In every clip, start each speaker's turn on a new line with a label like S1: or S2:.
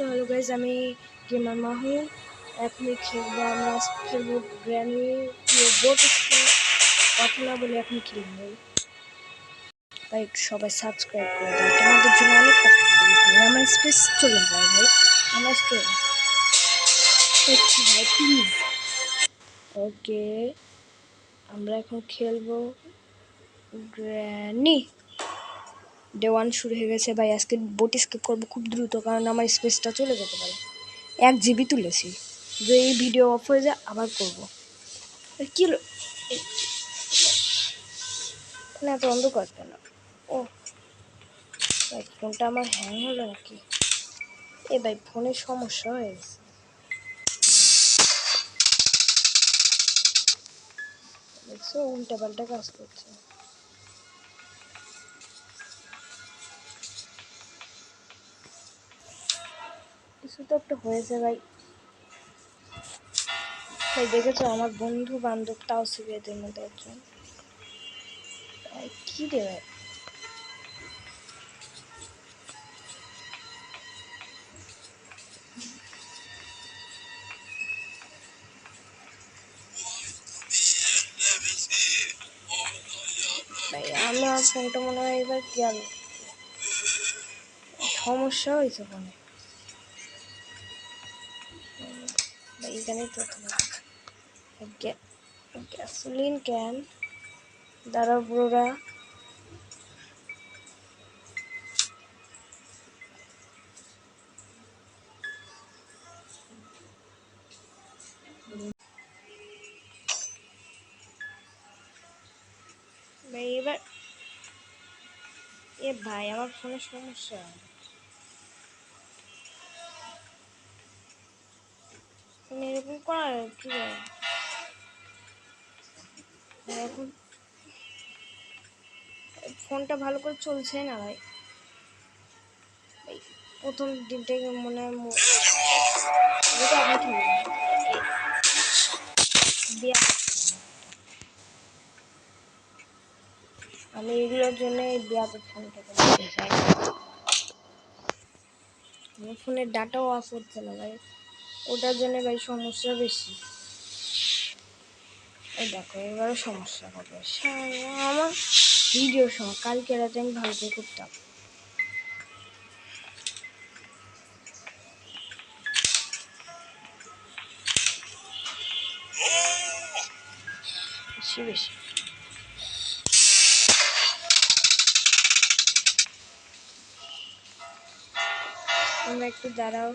S1: So hello guys আমি gamer Mahu এখনই খেলব আমরা, খেলব গ্র্যানি বোট কথা না বলে এখন খেলব। ভাই সবাই সাবস্ক্রাইব করে দাও। তোমাদের জন্য অনেক কষ্ট ভাই। আমার স্পেস চলে যায় ভাই। আমার স্টোর ভাই প্লিজ ওকে আমরা এখন খেলব গ্র্যানি ডে ওয়ান শুরু হয়ে গেছে, ভাই। আজকে বোট স্কিপ করব খুব দ্রুত, কারণ আমার স্পেসটা চলে যেতে পারে। এক জিবি তুলেছি। যে এই ভিডিও অফ হয়ে যায়, আবার করব। কি না এত অন্ধকার কেন? ও, ভাই ফোনটা আমার হ্যাং হলো নাকি? এ, ভাই ফোনের সমস্যা হয়ে গেছে। উল্টা পাল্টা কাজ করছে। কিছু তো একটা হয়েছে ভাই। ভাই, দেখেছ আমার বন্ধু বান্ধব তাও এদের মধ্যে একজন? কি রে ভাই? আমার ফোনটা মনে হয় এবার গেল সমস্যা হয়েছে ফোনে। এখানেই তো গ্যাসোলিন ক্যান দাঁড়া ব্রোরা এ ভাই আমার ফোনের সমস্যা। মানে এরকম করার কি এখন ফোনটা ভালো করে চলছে না ভাই? প্রথম দিন থেকে মনে হয় আমি এগুলোর জন্য বিয়াতে ফোনটাকে নিতে চাই আমার ফোনের ডাটাও অফ হচ্ছে না ভাই। ওটার জন্য ভাই সমস্যা বেশি। এই দেখো, এবারও সমস্যা হবে। আমার ভিডিওর সময় কালকে রাতে আমি ভালো করে করতাম বেশি বেশি। তোমরা একটু দাঁড়াও।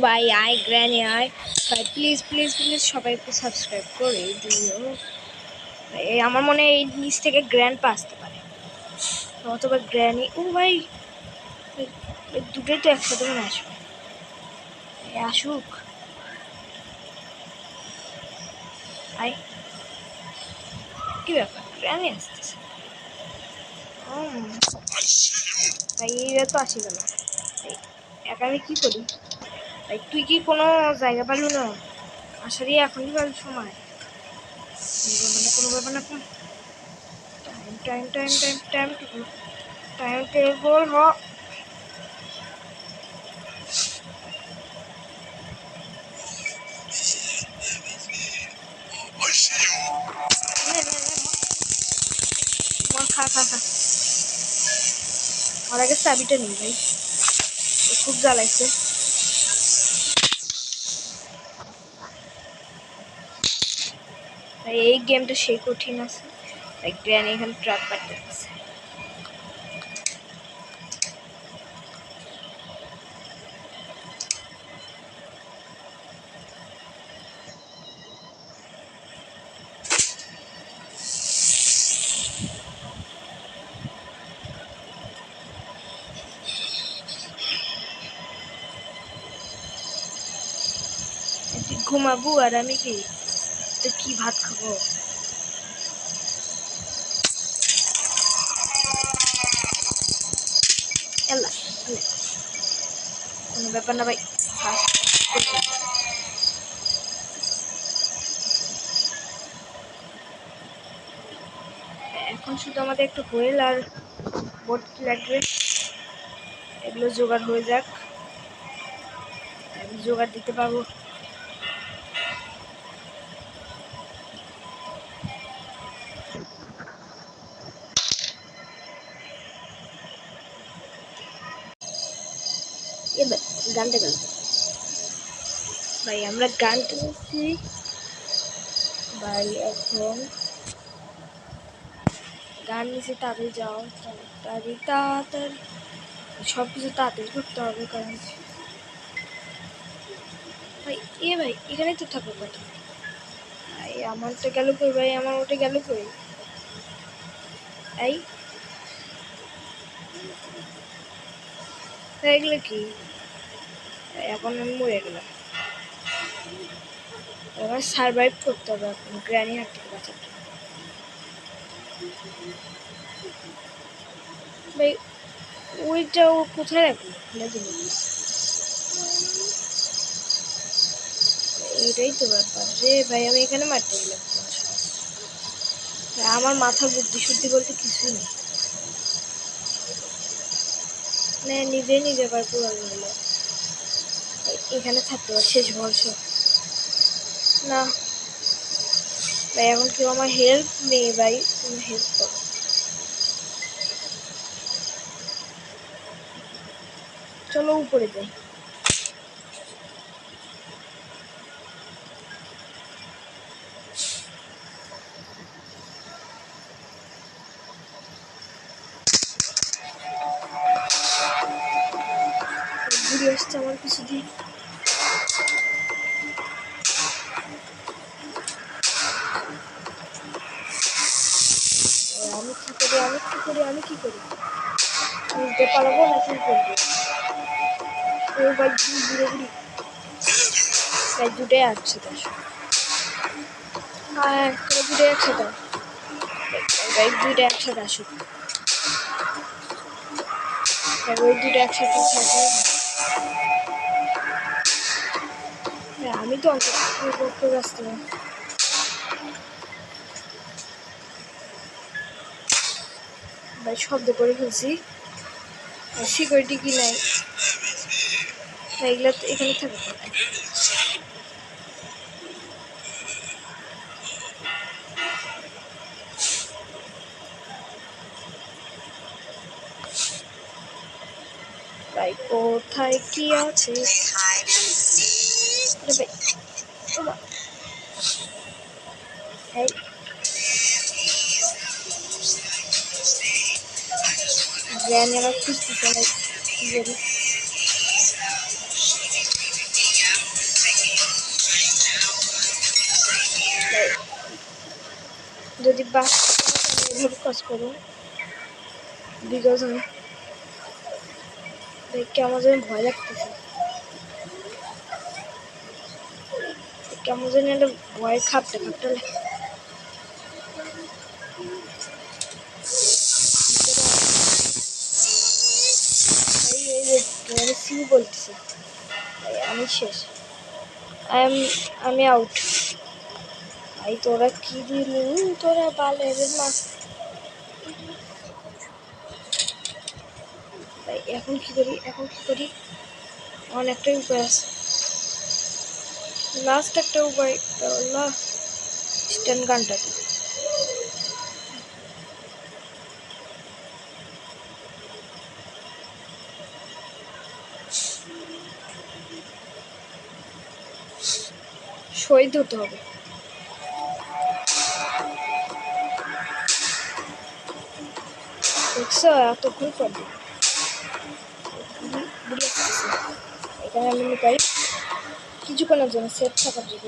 S1: ভাই আয় গ্র্যানি, আয়। ভাই প্লিজ প্লিজ প্লিজ সবাই একটু সাবস্ক্রাইব করে দিও। এই আমার মনে হয় এই নিচ থেকে গ্র্যান্ড পা আসতে পারে। অথবা গ্র্যানি, ও ভাই, এই- এই দুটোই তো একসাথে মনে আসবে। আসুক। আয়। কি ব্যাপার? গ্র্যানি আসতেছে। ভাই এইটা তো আসি গেল এই- একা আমি কি করি? তুই কি কোনো জায়গা পালু না আসারই এখনই পাল সময় কোনো ব্যাপার না কোনো ব্যাপার না time time time time time time table হ খা খা খা আমার আগে চাবিটা নেই ভাই খুব জ্বালাইছে এই গেমটা সেই কঠিন আছে। গ্র্যানি এখানে ট্রাক পাঠতে আছে ঘুমাবো আর আমি কি? কি ভাত খাব। কোনো ব্যাপার না ভাই এখন শুধু আমাদের একটু হোয়েল আর বোট লাগবে? এগুলো জোগাড় হয়ে যাক। জোগাড় দিতে পারব। এবার গানটা গান। ভাই, আমরা গানটা নিচ্ছি ভাই, এখন গান নিচে তাড়াতাড়ি যাও, তাড়াতাড়ি তাড়াতাড়ি। সব কিছু তাড়াতাড়ি করতে হবে কারণ ভাই, এ ভাই, এখানেই তো থাকো ভাই, আমারটা গেল কই? ভাই, আমার ওটা গেল কই? এই এগুলো কি? এখন আমি মরে গেলাম। এবার সার্ভাইভ করতে হবে এখন, গ্র্যানি হাট থেকে জন্য ভাই ওইটা ও কোথায় রাখল? খুলে দিল এটাই তো ব্যাপার। রে ভাই, আমি এখানে মারতে গেলাম। আমার মাথা বুদ্ধি শুদ্ধি বলতে কিছুই নেই। মানে নিজে নিজে আবার পুরান হলো। এখানে থাকতে পার শেষ বর্ষ। না। ভাই, এখন কেউ আমার হেল্প নেই ভাই, তুমি হেল্প করো। চলো উপরে যাই। পারব না কি করব? ভাই দুটাই। হ্যাঁ একসাথে দুইটা একসাথে আসুক। দুটো একসাথে থাকে ভাই, আমি তো অন্তত ব্যস্ত। শব্দ করে ফেলছি। সিকিউরিটি কি নাই? এগুলো তো এখানে থাকবে কোথায় কি আছে? জ্ঞান আমার খুঁজতেছে ভাই কি যদি বাস কাজ করো যেন ভয় লাগতেছে কেমন ভয় খাপতে লাগে বলতেছে। আমি শেষ। আই এম, আমি আউট ভাই, তোরা কি দিলি? তোরা মাছ ভাই, এখন কি করি? এখন কি করি? অনেকটাই উপায় আছে। লাস্ট একটা উপায় না স্ট্যান্ড গানটা শহীদ হতে হবে। কিছুক্ষণের জন্য সেফ থাকার জন্য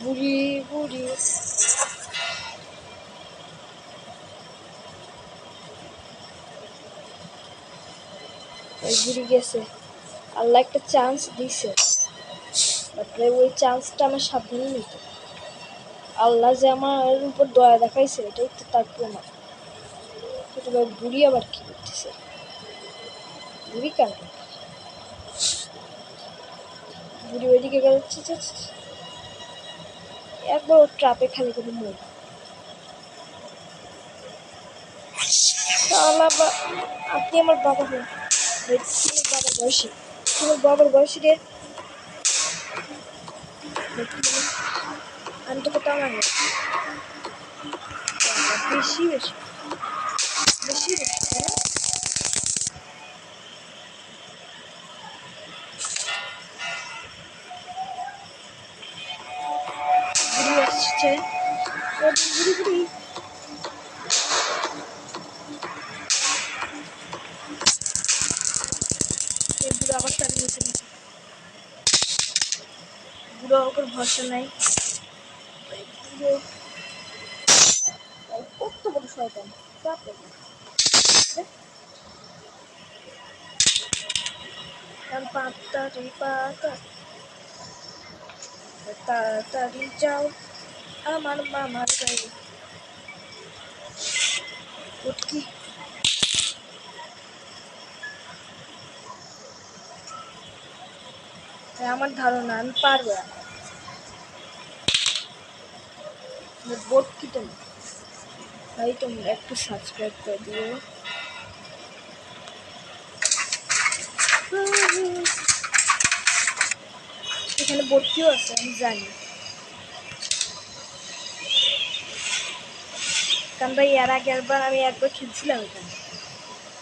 S1: বুড়ি বুড়ি। বুড়ি গেছে। আল্লাহ একটা চান্স দিছে। তারপরে ওই চান্সটা আমার সাবধানে নিত আল্লাহ যে আমার উপর দয়া দেখাইছে এটাই তো তার প্রমাণ। ভাই, বুড়ি আবার কি করতেছে? বুড়ি কেন? বুড়ি ওইদিকে গেল। একবার ওর ট্রাপে খালি করে মরি আপনি আমার বাবা হন বাবার বয়সী। তোমার বাবার বয়সী রে আমি তো কোথাও না বেশি বেশি। বেশি বেশি তাই আসছে। ও বুড়ি ভরসা নাই কত বড় শয়তান পাতা তাড়াতাড়ি যাও। আমার মামার বাড়ি তাই আমার ধারণা, আমি পারব বোট কি তুমি ভাই তোমরা একটু সাবস্ক্রাইব করে দিও। এখানে ভর্তিও আছে, আমি জানি। কারণ ভাই, এর আগে একবার আমি একবার খেলছিলাম এখানে।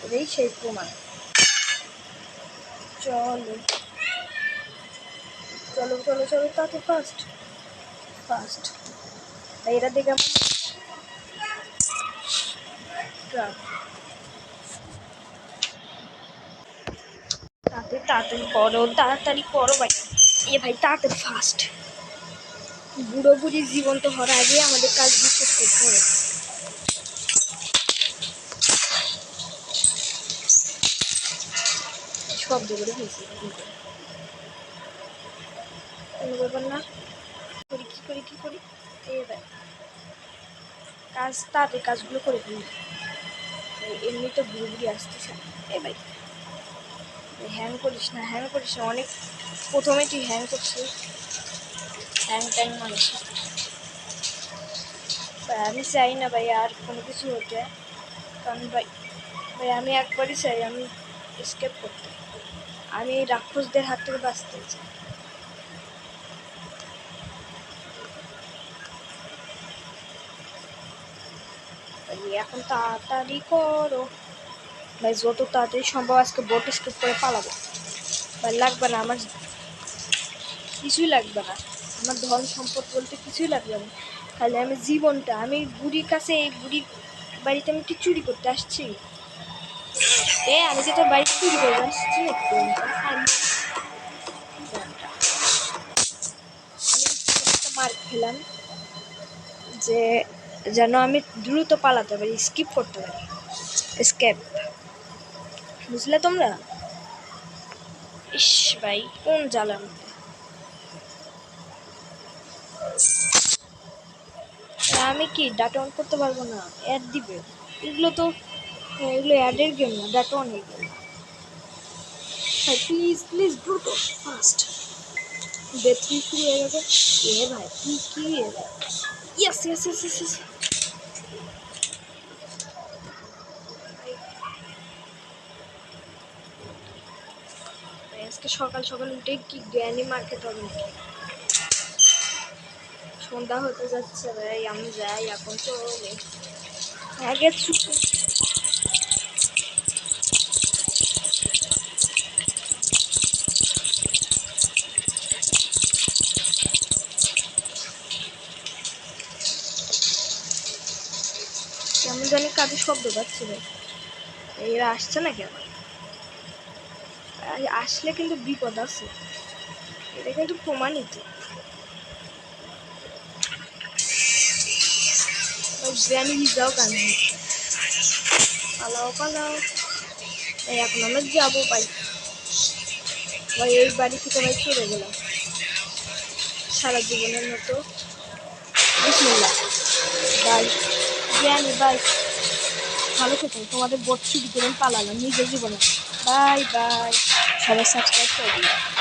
S1: এটাই সেই প্রমাণ। চলো। চলো চলো চলো তাকে ফার্স্ট ফার্স্ট এটা দেখে তাড়াতাড়ি তাড়াতাড়ি করো তাড়াতাড়ি করো ভাই। এ ভাই, তাড়াতাড়ি ফাস্ট বুড়ো বুড়ি জীবন্ত হওয়ার আগে আমাদের কাজ শেষ করতে হবে। শব্দ করে ফেলছি কোনো ব্যাপার না। করি, কি করি কি করি? এ ভাই কাজ তাড়াতাড়ি কাজগুলো করে ফেলি। এমনি তো বুড়ো বুড়ি আসতেছে ভাই হ্যাং করিস না হ্যাং করিস না। অনেক প্রথমে তুই হ্যাং করছিস। হ্যাং ট্যাং মানুষ ভাই, আমি চাই না ভাই আর কোনো কিছু হতে। কারণ ভাই ভাই, আমি একবারই চাই, আমি স্কেপ করতে। আমি রাক্ষসদের হাত থেকে বাঁচতে চাই। ভাই, এখন তাড়াতাড়ি করো। ভাই যত তাড়াতাড়ি সম্ভব আজকে বোট স্কিপ করে পালাবো। ভাই লাগবে না আমার কিছুই লাগবে না। আমার ধন সম্পদ বলতে কিছুই লাগবে না। তাহলে আমি জীবনটা আমি বুড়ির কাছে এই বুড়ির বাড়িতে আমি কি চুরি করতে আসছি। এ আমি যে তোর বাড়িতে চুরি করে আসছি মার খেলাম যে যেন আমি দ্রুত পালাতে পারি স্কিপ করতে পারি। স্কেপ বুঝলে তোমরা? ইস ভাই কোন জ্বালার আমি কি ডাটা অন করতে পারব না? অ্যাড দিবে। এগুলো তো হ্যাঁ, এগুলো অ্যাডের গেম না ডাটা অনের গেম প্লিজ প্লিজ দ্রুত ফাস্ট বেথরি শুরু হয়ে গেছে। এ ভাই কি কি এ ভাই? Yes yes yes yes yes আজকে সকাল সকাল উঠে কি জ্ঞানী মার্কেট হবে নাকি? সন্ধ্যা হতে যাচ্ছে ভাই, আমি যাই, এখন তো আগে ছুটি। শব্দ পাচ্ছি ভাই। এরা আসছে না কেন আ- আসলে কিন্তু বিপদ আছে। এটা কিন্তু প্রমাণিত। গ্র্যানি ভিজাও গান পালাও পালাও। এই এখন আমরা যাব ভাই। ভাই, এই বাড়ি থেকে ভাই চলে গেলাম। সারা জীবনের মতো। বিসমিল্লাহ। বাই গ্র্যানি বাই ভালো থেকো তোমাদের বোট বিতরণ পালালাম নিজের জীবনে। Bye bye. সবাই সাবস্ক্রাইব করে